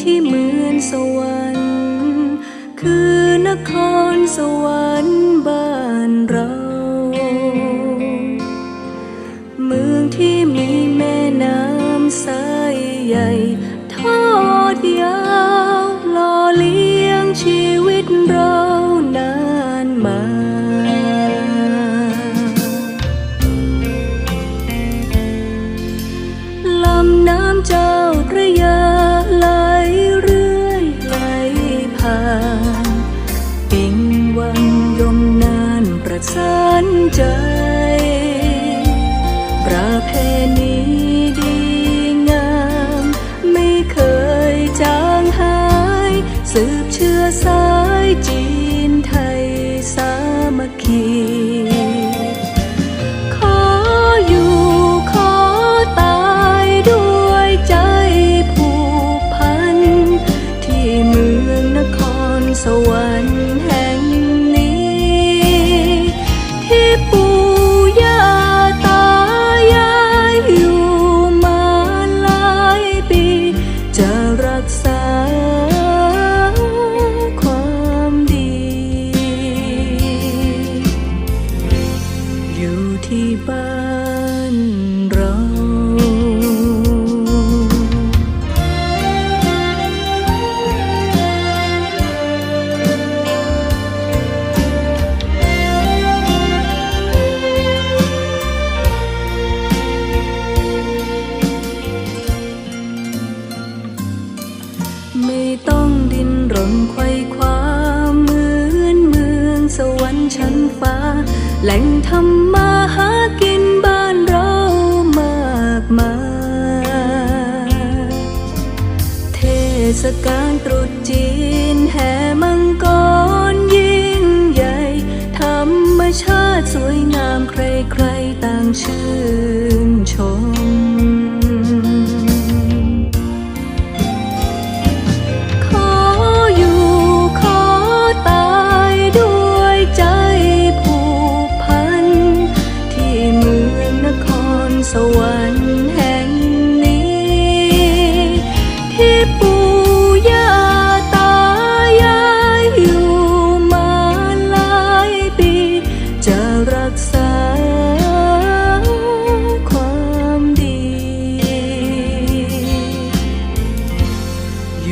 ที่เหมือนสวรรค์ คือนครสวรรค์บ้านเรา สายจีนไทยสามัคคีขออยู่ขอตายด้วยใจผูกพัน ที่เมืองนครสวรรค์ แหล่งทำมาหากินบ้านเรามากมายเทศกาลตรุษจีนแห่มังกรยิ่งใหญ่ ธรรมชาติสวยงามใครๆต่างชื่นชม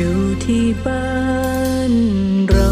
อยู่ที่บ้านเรา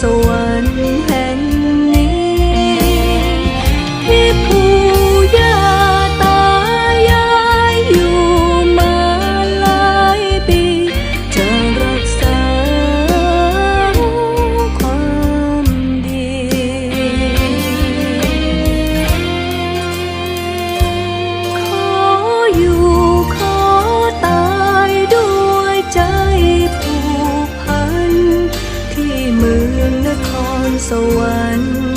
so สวรรค์